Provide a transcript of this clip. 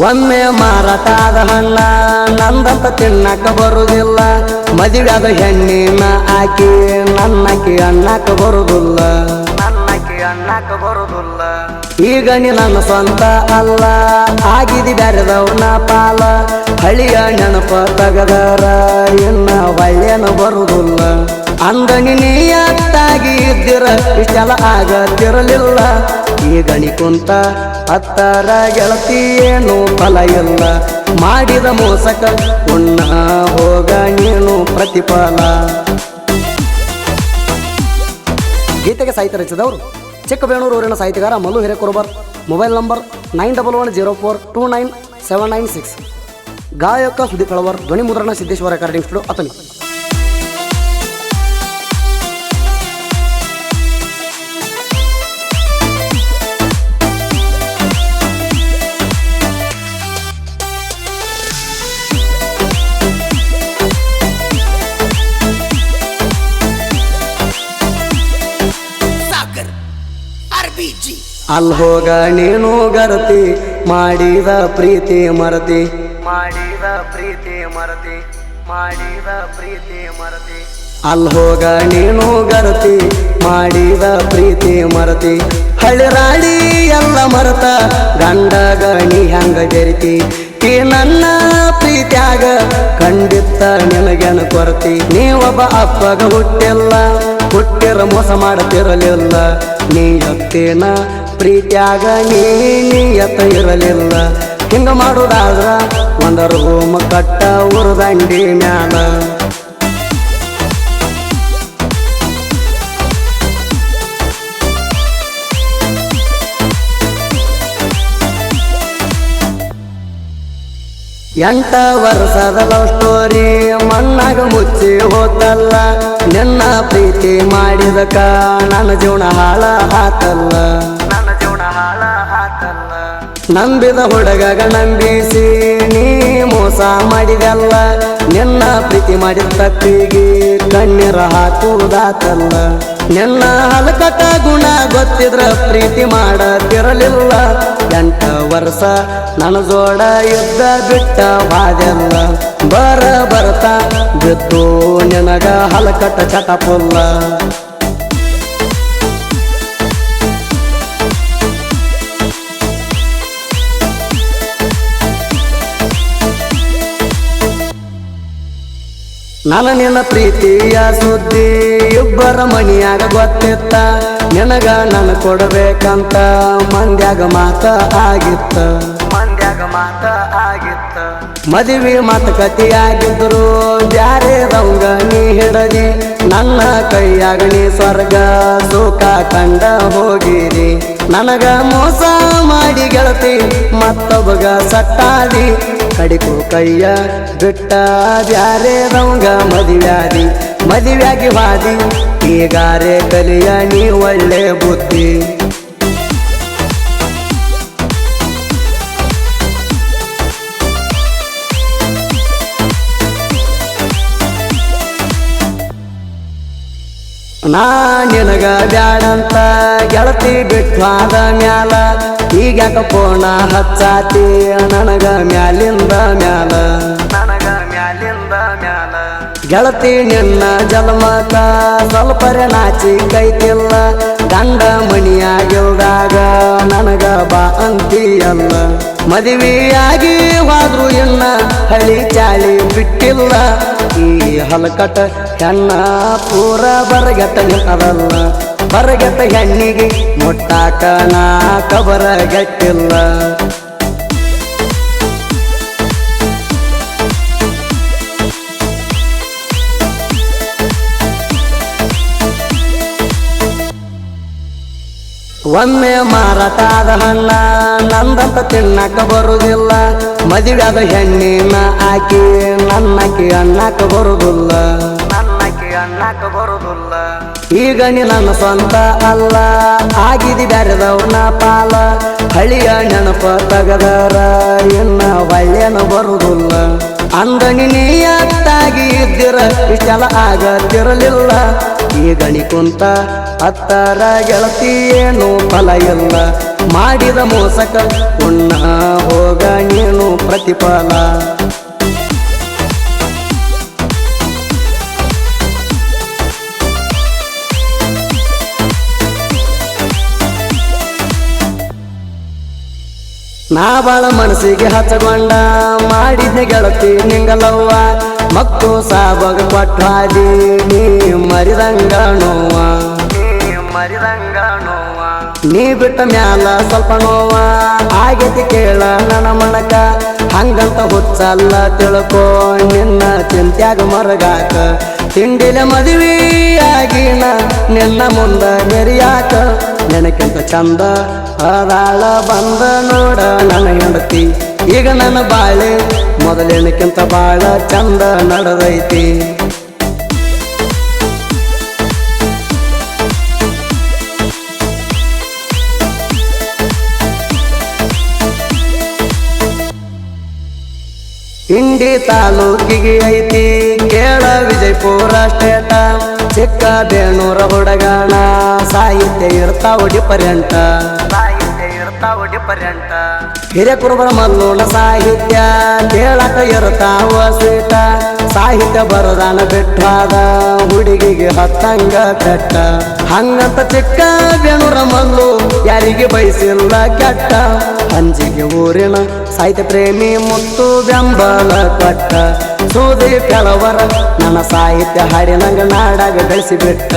ಒಮ್ಮೆ ಮಾರಾಟಾದ ಹಣ್ಣ ನಂದಂತ ತಿನ್ನಕ ಬರುದಿಲ್ಲ. ಮದುವೆದ ಹೆಣ್ಣಿನ ಆಕಿ ನನ್ನಕಿ ಅಣ್ಣಕ ಬರುದಿಲ್ಲ. ನನ್ನಕಿ ಅಣ್ಣಕ ಬರುದಿಲ್ಲ. ಈಗ ನೀ ನನ್ನ ಸ್ವಂತ ಅಲ್ಲ ಆಗಿದಿ ಬ್ಯಾರೆದವನ ಪಾಲ. ಹಳಿಯ ನೆನಪ ತಗದರ, ಇನ್ನ ಒಳ್ಳೆನ ಬರುದಿಲ್ಲ. ಅಂದನಿ ನೀಯತ್ತಾಗಿ ಇದ್ದಿರ, ಇಷ್ಟೆಲ್ಲ ಆಗತ್ತಿರಲಿಲ್ಲ. ಈಗ ನೀ ಕುಂತ ಹತ್ತರ ಗೆಳತಿಯೇನು ಫಲ ಇಲ್ಲ ಮಾಡಿದ ಮೋಸಕ ಉಣ್ಣ ಹೋಗ ನೀನು ಪ್ರತಿಫಲ ಗೀತೆಗೆ ಸಾಹಿತ್ಯ ರಚಿಸಿದವರು ಚಿಕ್ಕಬೇಣೂರು ಊರಿನ ಸಾಹಿತ್ಯಗಾರ Malu Hirekurubar. Mobile number nine double one zero four two nine seven nine six. ಗಾಯಕ ಸುದೀಪ್ ಕಳವರ್ ಧ್ವನಿ ಮುದ್ರಣ ಸಿದ್ದೇಶ್ವರ ರೆಕಾರ್ಡಿಂಗ್ ಸ್ಟುಡಿಯೋ ಅತನಿ ಅಲ್ಲಿ ಹೋಗ ನೀನು ಗರತಿ ಮಾಡಿದ ಪ್ರೀತಿ ಮರತಿ. ಮಾಡಿದ ಪ್ರೀತಿ ಮರತಿ ಮಾಡಿದ ಪ್ರೀತಿ ಮರತಿ. ಅಲ್ಲಿ ಹೋಗ ನೀನು ಗರತಿ ಮಾಡಿದ ಪ್ರೀತಿ ಮರತಿ. ಹಳಿರಾಡಿ ಎಲ್ಲ ಮರತ ಗಂಡ ಗಣಿ ಹಂಗ ಜರಿತಿ ಈ ನನ್ನ ಪ್ರೀತ್ಯಾಗ ಖಂಡಿತ ನಿನಗೇನು ಕೊರತಿ? ನೀವೊಬ್ಬ ಅಪ್ಪಗ ಹುಟ್ಟಿಲ್ಲ ಹುಟ್ಟಿರ ಮೋಸ ಮಾಡತಿರಲಿಲ್ಲ. ನೀ ಎತ್ತೇನ ಪ್ರೀತ್ಯಾಗ ನೀ ಎತ್ತ ಇರಲಿಲ್ಲ. ಹಿಂಗ ಮಾಡುದಾದ್ರ ಒಂದರ ಹೋಮ ಕಟ್ಟ ಉರ್ದಂಡಿ ಮ್ಯಾಲ. ಎಂಟ ವರ್ಷದ ಲವ್ ಸ್ಟೋರಿ ಮಣ್ಣಾಗ ಮುಚ್ಚಿ ಹೋತಲ್ಲ. ನಿನ್ನ ಪ್ರೀತಿ ಮಾಡಿದಕ ನನ್ನ ಜೀವನ ಹಾಳ ಹಾಕಲ್ಲ. ನಂಬಿದ ಹುಡುಗಗ ನಂಬಿಸಿ, ನೀ ಮೋಸ ಮಾಡಿದಲ್ಲ, ನಿನ್ನ ಪ್ರೀತಿ ಮಾಡಿದ ತಪ್ಪಿಗೆ ಕಣ್ಣೀರ ಹಾಕುವುದಾತಲ್ಲ. ನಿನ್ನ ಹಲಕಟ ಗುಣ ಗೊತ್ತಿದ್ರ ಪ್ರೀತಿ ಮಾಡತಿರಲಿಲ್ಲ ಎಂಟ ವರ್ಷ ನನ್ನ ಜೋಡ ಯುದ್ಧ ಬಿಟ್ಟ ಬಾದೆಲ್ಲ ಬರ ಬರ್ತಾ ಬಿದ್ದು ನಿನಗ ಹಲಕಟ ಚಟಪುಲ್ಲ ನನ್ನ ನಿನ್ನ ಪ್ರೀತಿಯ ಸುದ್ದಿ ಇಬ್ಬರ ಮನಿಯಾಗ ಗೊತ್ತಿತ್ತ. ನಿನಗ ನನ್ನ ಕೊಡಬೇಕಂತ ಮಂದ್ಯಾಗ ಮಾತ ಆಗಿತ್ತ. ಮಂದ್ಯಾಗ ಮಾತ ಆಗಿತ್ತ. ಮದುವೆ ಮಾತುಕತೆಯಾಗಿದ್ರು ರಂಗ ನೀ ಹಿಡದಿ. ನನ್ನ ಕೈಯಾಗ ನೀ ಸ್ವರ್ಗ, ಸುಖ ಕಂಡ ಹೋಗಿರಿ ನನಗ ಮೋಸ ಮಾಡಿ ಗೆಳತಿ, ಮತ್ತೊಬ್ಬಗ ಸಟ್ಟಾದಿ ಕಡಿಕು ಕೈಯ ಬಿಟ್ಟ ಬ್ಯಾರೆ ರಂಗ ಮದುವ್ಯಾದಿ, ಮದುವ್ಯಾಗಿ ವಾದಿ, ಈಗಾರೆ ಕಲಿಯ ನೀ ಒಳ್ಳೆ ಬುದ್ಧಿ. ನಾ ನಿನಗ ಬ್ಯಾಡಂತ ಗೆಳತಿ ಬಿಟ್ವಾದ ಮ್ಯಾಲ, ಈಗ್ಯಾಕ ಪೋಣ ಹಚ್ಚಾತಿ, ನನಗ ಮ್ಯಾಲಿಂದ ಮ್ಯಾಲ. ಗೆಳತಿ ನಿನ್ನ ಜಲಮಾತ ಸ್ವಲ್ಪರೆ ನಾಚಿ ಕೈತಿಲ್ಲ ಗಂಡ ಮಣಿಯಾಗಿಲ್ದಾಗ ನನಗ ಬಾ ಅಂತೀಯಲ್ಲ. ಮದುವೆಯಾಗಿ ಹೋದ್ರು ಇನ್ನ ಹಳಿ ಚಾಳಿ ಬಿಟ್ಟಿಲ್ಲ. ಈ ಹಲಕಟ ಹೆಣ್ಣ ಪೂರ ಬರಗೆಟ್ಟ ಅದಲ್ಲ. ಬರಗೆಟ್ಟ ಹೆಣ್ಣಿಗೆ ಮುಟ್ಟಾಕ ನಾ ಕಬರಗೆಟ್ಟಿಲ್ಲ ಒಮ್ಮೆ ಮಾರಾಟಾದ ಹಣ್ಣ, ನಂದಂತ ತಿನ್ನಕ ಬರುದಿಲ್ಲ. ಮದುವೆದ ಹೆಣ್ಣಿನ ಆಕಿ ನನ್ನಕಿ ಅಣ್ಣಕ ಬರುದಿಲ್ಲ. ನನ್ನಕಿ ಅಣ್ಣಕ ಬರುದಿಲ್ಲ. ಈಗ ನನ್ನ ಸ್ವಂತ ಅಲ್ಲ, ಆಗಿದಿ ಬ್ಯಾರೆದವನ ಪಾಲ. ಹಳಿಯ ನೆನಪ ತಗದರ, ಇನ್ನ ಒಳ್ಳೆನ ಬರುದಿಲ್ಲ. ಅಂದಣಿ ನೀಯತ್ತಾಗಿ ಇದ್ದಿರ, ಇಷ್ಟೆಲ್ಲ ಆಗತ್ತಿರಲಿಲ್ಲ ಈ ಗಣಿ ಕುಂತ ಹತ್ತರ ಗೆಳತಿ ಏನು ಫಲ ಎಲ್ಲ ಮಾಡಿದ ಮೋಸಕ ಉಣ್ಣ ಹೋಗ ನೀನು ಪ್ರತಿಫಲ. ನಾ ಬಾಳ ಮನಸ್ಸಿಗೆ ಹಚ್ಚಗೊಂಡ ಮಾಡಿದ ಗೆಳತಿ ನಿಂಗಲವ್ವ. ಮಕ್ಕಳು ಸಾಬಗ ಕೊಟ್ಟಾದಿ, ನೀ ಮರಿದಂಗ ನೀ ಬಿಟ್ಟ ಮ್ಯಾಲ ಸ್ವಲ್ಪ ನೋವ. ಆಗೈತಿ ಕೇಳ ನನ್ನ ಮಣಕ ಹಂಗಂತ ಹುಚ್ಚಲ್ಲ ತಿಳ್ಕೋ. ನಿನ್ನ ಚಿಂತ್ಯಾಗ ಮರಗಾಕ. ತಿಂಡಿಲ ಮದುವೆ ಆಗಿನ ನಿನ್ನ ಮುಂದ ಮೆರಿಯಾಕ. ನೆನಕಿಂತ ಚಂದ ಅದಾಳ ಬಂದ ನೋಡ ನನ್ನ ಹೆಂಡತಿ. ಈಗ ನನ್ನ ಬಾಳೆ ಮೊದಲಿನಕ್ಕಿಂತ ಬಾಳ ಚಂದ ನಡೆದೈತಿ. ಇಂಡಿ ತಾಲೂಕಿಗೆ ಐತಿ. ಕೇಳ ವಿಜಯಪುರ ಸ್ಟೇಟ ಚಿಕ್ಕ ಬೇಣೂರ ಹುಡಗಾಣ. ಸಾಹಿತ್ಯ ಇರ್ತಾವ ಪರ್ಯಂತ. ಸಾಹಿತ್ಯ ಇರ್ತಾವ ಡಿಫರೆಂಟ ಹಿರೇಕುರುಬರ ಮಲ್ಲೋಣ ಸಾಹಿತ್ಯ. ಕೇಳಕ ಇರ್ತಾವ ಸ್ವೀಟ ಸಾಹಿತ್ಯ ಬರದಾನ ಬಿಟ್ಟಾದ ಹುಡುಗಿಗೆ ಹತ್ತಂಗ ಬೆಟ್ಟ. ಹಂಗಂತ ಚಿಕ್ಕ ಬೇಣೂರ ಮಲ್ಲು, ಯಾರಿಗೆ ಬಯಸಿಲ್ಲ ಕೆಟ್ಟ. ಅಂಜಿಗೆ ಊರಿನ ಸಾಹಿತ್ಯ ಪ್ರೇಮಿ ಮುತ್ತು ಬೆಂಬಲ ಕೊಟ್ಟ. ಸೂದಿ ಕೆಲವರ ನನ್ನ ಸಾಹಿತ್ಯ ಹಾಡಿನಂಗ ನಾಡಾಗ ಬೆಳೆಸಿಬಿಟ್ಟ.